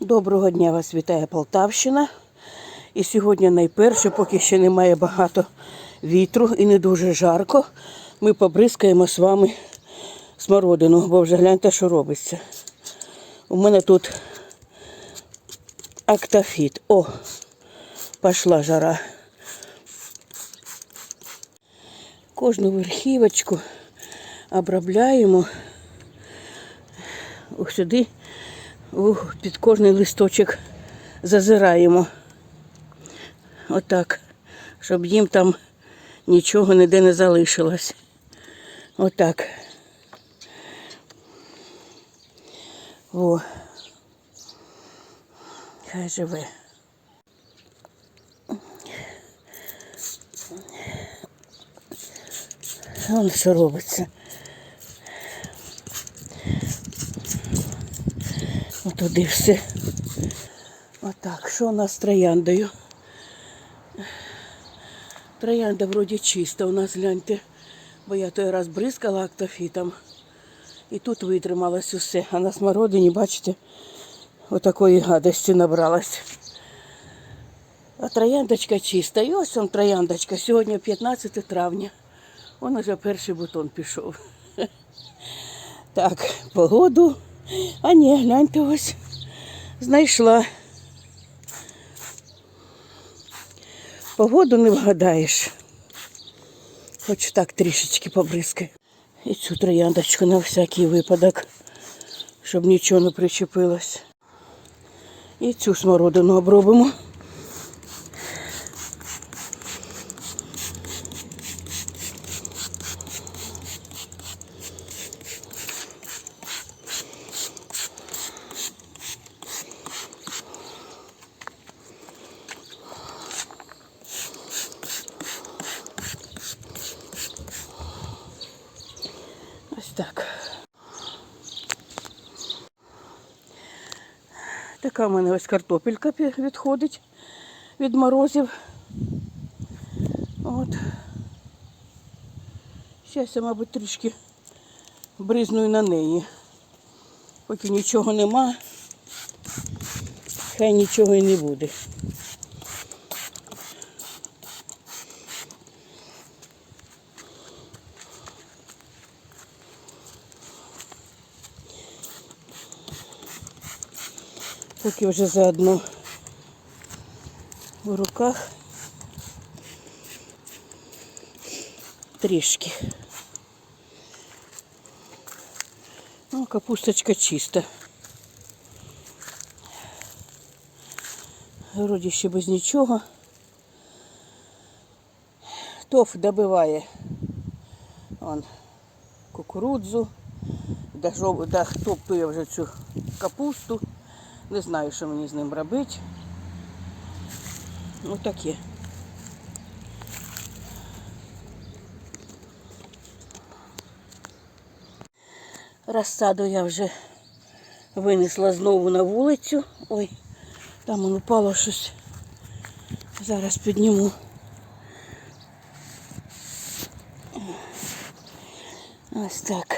Доброго дня вас вітає Полтавщина. І сьогодні найперше, поки ще немає багато вітру і не дуже жарко, ми побризкаємо з вами смородину, бо вже гляньте, що робиться. У мене тут актофіт. О, пішла жара. Кожну верхівочку обробляємо Ось сюди у, під кожний листочок зазираємо. Отак, щоб їм там нічого ніде не залишилось. Отак. О. Хай живе. Вон що робиться. Отуди все. Отак, що у нас з трояндою? Троянда вроді чиста у нас, гляньте. Бо я той раз бризкала актофітом. І тут витрималось усе. А на смородині, бачите, отакої гадості набралась. А трояндочка чиста. І ось он трояндочка. Сьогодні 15 травня. Он уже перший бутон пішов. Так, погоду. А ні, гляньте ось. Знайшла. Погоду не вгадаєш. Хоч так трішечки побризкай. І цю трояндочку на всякий випадок, щоб нічого не причепилось. І цю смородину обробимо. Ось так. Така в мене ось картопелька відходить від морозів. От. Зараз я, мабуть, трішки бризную на неї. Поки нічого нема, хай нічого і не буде. Поки вже заодно в руках трішки. Ну, капусточка чиста. Вроді ще без нічого. Тоф добиває он, кукурудзу, дохтоптує вже цю капусту. Не знаю, що мені з ним робити. Ну таке. Розсаду я вже винесла знову на вулицю. Ой, там воно упало щось. Зараз підніму. Ось так.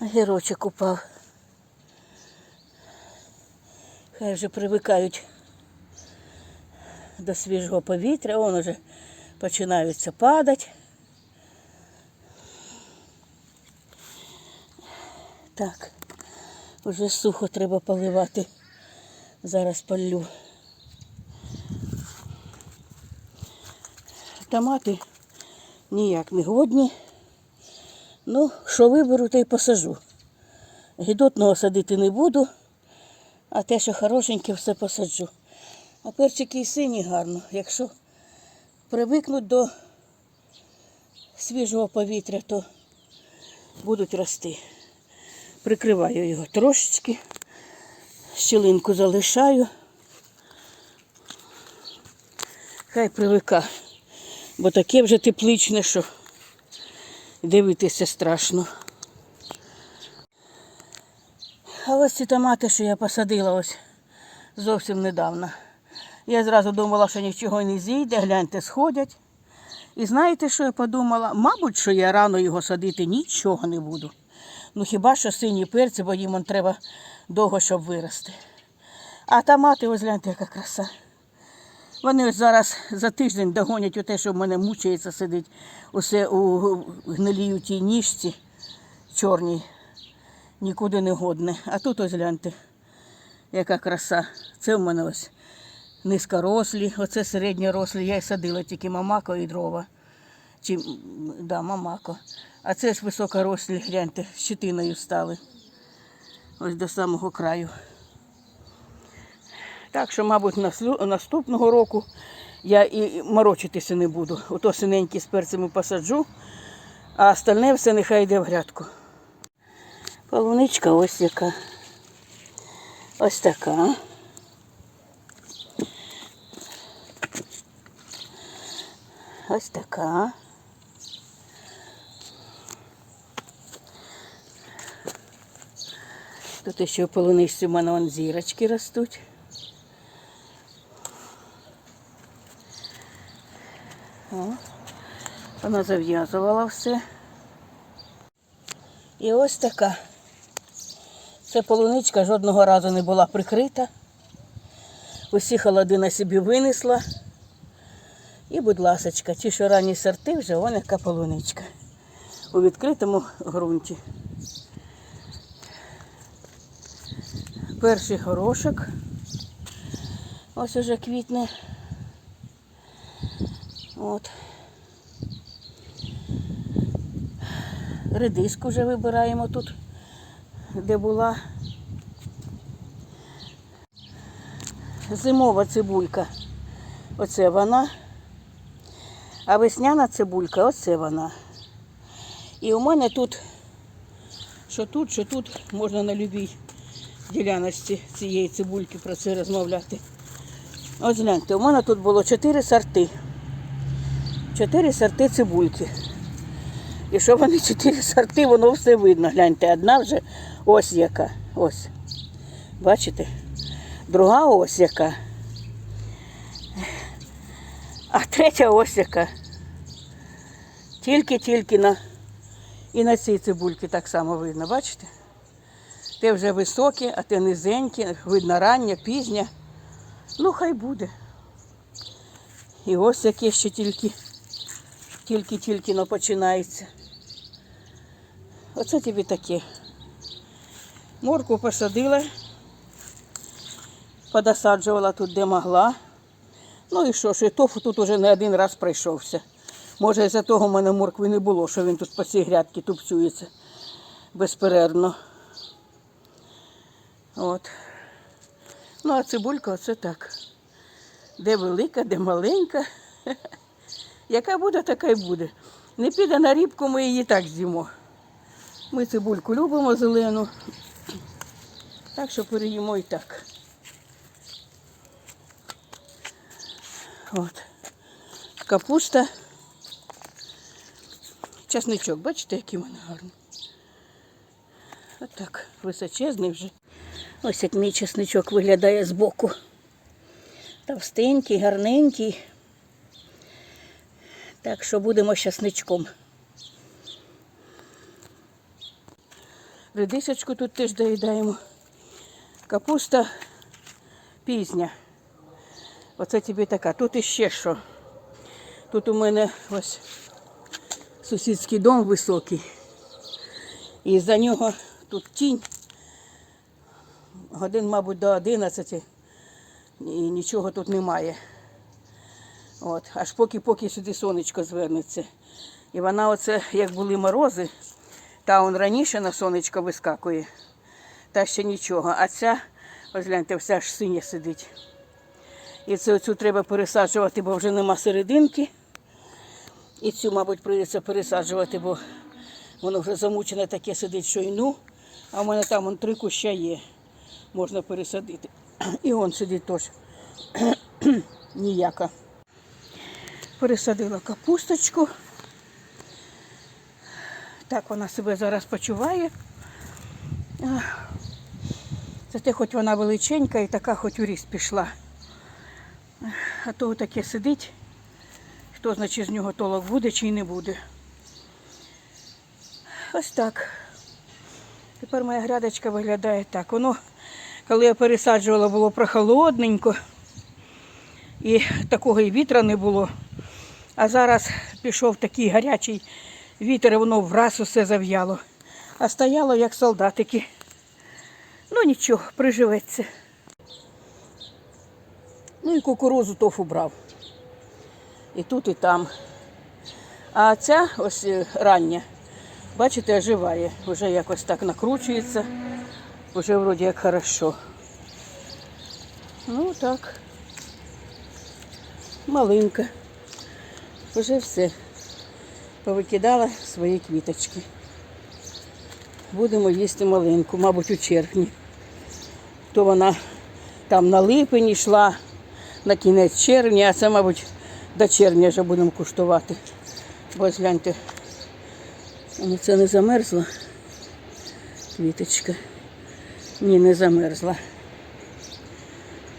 Огірочок упав. Хай вже привикають до свіжого повітря, вон уже починаються падати. Так, вже сухо треба поливати. Зараз полю. Томати ніяк не годні. Ну, що виберу, то й посажу. Гідотного садити не буду. А те, що хорошеньке, все посаджу. А перчики і сині гарно. Якщо привикнуть до свіжого повітря, то будуть рости. Прикриваю його трошечки, щілинку залишаю. Хай привика, бо таке вже тепличне, що дивитися страшно. А ось ці томати, що я посадила ось зовсім недавно. Я зразу думала, що нічого не зійде, гляньте, сходять. І знаєте, що я подумала? Мабуть, що я рано його садити нічого не буду. Ну хіба що сині перці, бо їм треба довго, щоб вирости. А томати, ось гляньте, яка краса. Вони ось зараз за тиждень догонять оте, що в мене мучається сидить усе у гнилій у тій ніжці чорній, нікуди не годне. А тут ось гляньте, яка краса. Це в мене ось низькорослі, оце середньорослі. Я й садила тільки мамако і дрова. Чи, да, мамако. А це ж високорослі, гляньте, щитиною стали. Ось до самого краю. Так що, мабуть, наступного року я і морочитися не буду. Ото синенькі з перцями посаджу, а остальне все нехай йде в грядку. Полуничка ось яка. Ось така. Ось така. Тут ще в полуничці в мене вон зірочки ростуть. О, вона зав'язувала все. І ось така. Це полуничка жодного разу не була прикрита. Усі холодина собі винесла. І, будь ласочка, ті, що ранні сорти, вже вон яка полуничка. У відкритому ґрунті. Перший горошок. Ось уже квітне. От. Редиску вже вибираємо тут, де була. Зимова цибулька. Оце вона. А весняна цибулька, оце вона. І у мене тут, що тут, що тут, можна на любій діляночці цієї цибульки про це розмовляти. Ось гляньте, у мене тут було чотири сорти. Чотири сорти цибульки. І що вони чотири сорти, воно все видно. Гляньте, одна вже ось яка. Ось. Бачите? Друга ось яка. А третя ось яка. Тільки-тільки на і на цій цибульці так само видно, бачите? Те вже високі, а те низенькі, видно рання, пізня. Ну, хай буде. І ось яке ще тільки, тільки-тільки починається. Оце тобі таке. Морку посадила, подосаджувала тут, де могла. Ну і що ж, і тофу тут уже не один раз пройшовся. Може, із-за того в мене моркви не було, що він тут по цій грядці тупцюється безперервно. От. Ну, а цибулька оце так. Де велика, де маленька. Яка буде, така й буде. Не піде на рібку, ми її так з'їмо. Ми цибульку любимо зелену. Так що переїмо і так. От. Капуста. Часничок, бачите, який в мене гарний. От так, височезний вже. Ось як мій часничок виглядає збоку. Товстенький, гарненький. Так що будемо з часничком. Редисочку тут теж доїдаємо. Капуста пізня. Оце тобі така. Тут іще що. Тут у мене ось сусідський дом високий. І за нього тут тінь. Годин, мабуть, до 11 і нічого тут немає. От, аж поки поки сюди сонечко звернеться. І вона оце, як були морози, та он раніше на сонечко вискакує, та ще нічого. А ця, ось гляньте, вся ж синя сидить. І це оцю треба пересаджувати, бо вже нема серединки. І цю, мабуть, прийдеться пересаджувати, бо воно вже замучене таке сидить, що й ну. А в мене там он три куща є. Можна пересадити. І он сидить теж ніяка. Пересадила капусточку. Так вона себе зараз почуває. Зате хоч вона величенька і така хоч у ріст пішла. А то таке сидить. Хто значить з нього толок буде чи не буде. Ось так. Тепер моя грядочка виглядає так. Воно, коли я пересаджувала, було прохолодненько. І такого і вітра не було. А зараз пішов такий гарячий вітер, і воно враз усе зав'яло. А стояло як солдатики. Ну нічого, приживеться. Ну і кукурузу тофу брав. І тут, і там. А ця ось е, рання, бачите, оживає. Вже якось так накручується. Вже вроді як хорошо. Ну так. Малинка. Вже все. Повикидала свої квіточки. Будемо їсти малинку, мабуть, у червні. То вона там на липень йшла на кінець червня, а це, мабуть, до червня вже будемо куштувати. Бо гляньте, ну це не замерзла квіточка. Ні, не замерзла.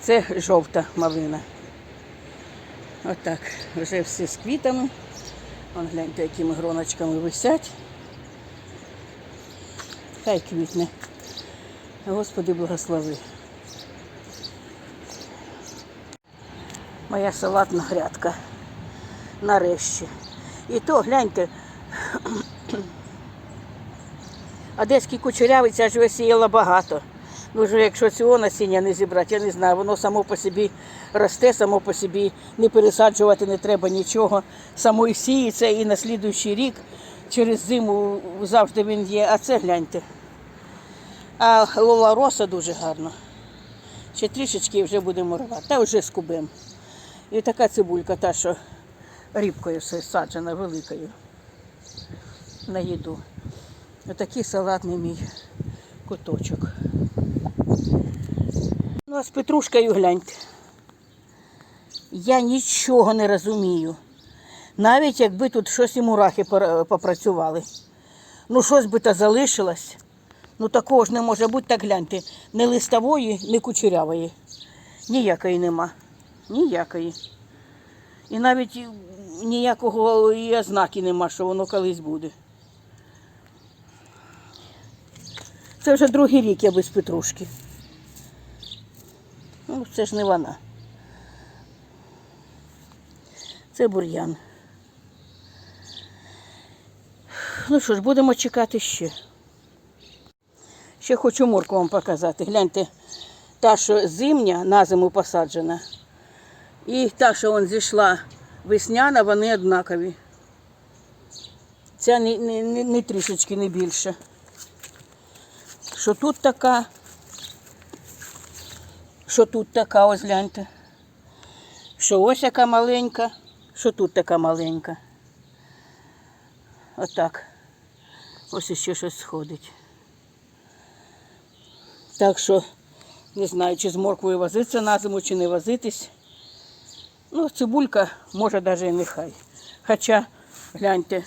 Це жовта малина. Отак. Вже всі з квітами. Вон гляньте, якими гроночками висять. Хай квітне. Господи благослови. Моя салатна грядка. Нарешті. І то, гляньте, одеський кучерявий, ця ж висіяла багато. Ну, вже якщо цього насіння не зібрати, я не знаю, воно само по собі росте, само по собі не пересаджувати не треба нічого. Само і сіється, і на слідуючий рік через зиму завжди він є. А це гляньте. А лола роса дуже гарно. Ще трішечки вже будемо рвати. Та вже скубемо. І така цибулька, та, що рібкою все саджена, великою. На їду. Отакий салатний мій куточок. Ну, а з петрушкою гляньте. Я нічого не розумію. Навіть якби тут щось і мурахи попрацювали. Ну, щось би та залишилось. Ну такого ж не може бути, так гляньте. Ні листової, ні кучерявої. Ніякої нема. Ніякої. І навіть ніякого і ознаки нема, що воно колись буде. Це вже другий рік я без петрушки. Ну, це ж не вона. Це бур'ян. Ну що ж, будемо чекати ще. Ще хочу морку вам показати. Гляньте, та, що зимня на зиму посаджена, і та, що вон зійшла весняна, вони однакові. Ця не, не, не, не трішечки не більше. Що тут така, що тут така, ось гляньте. Що ось яка маленька, що тут така маленька. Отак. Ось іще щось сходить. Так що не знаю, чи з морквою возитися на зиму, чи не возитись. Ну, цибулька може навіть і нехай. Хоча, гляньте,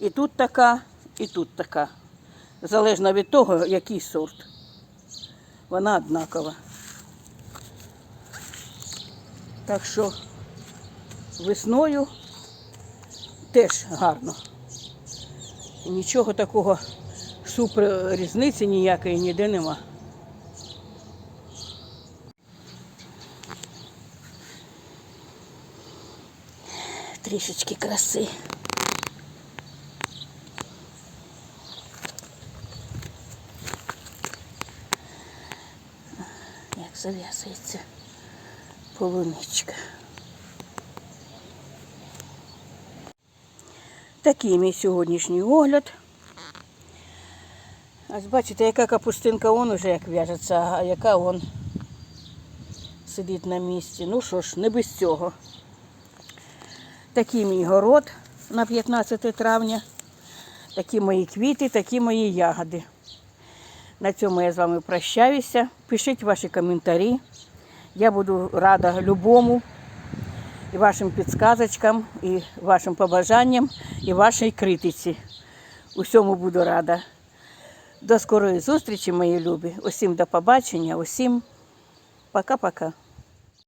і тут така, і тут така. Залежно від того, який сорт. Вона однакова. Так що весною теж гарно. Нічого такого супер різниці ніякої ніде нема. Трішечки краси. Як зав'язується полуничка. Такий мій сьогоднішній огляд. Ось бачите, яка капустинка он уже як в'яжеться, а яка он сидить на місці. Ну що ж, не без цього. Такий мій город на 15 травня. Такі мої квіти, такі мої ягоди. На цьому я з вами прощаюся. Пишіть ваші коментарі. Я буду рада любому і вашим підсказочкам, і вашим побажанням, і вашій критиці. Усьому буду рада. До скорої зустрічі, мої любі. Усім до побачення, усім пока-пока.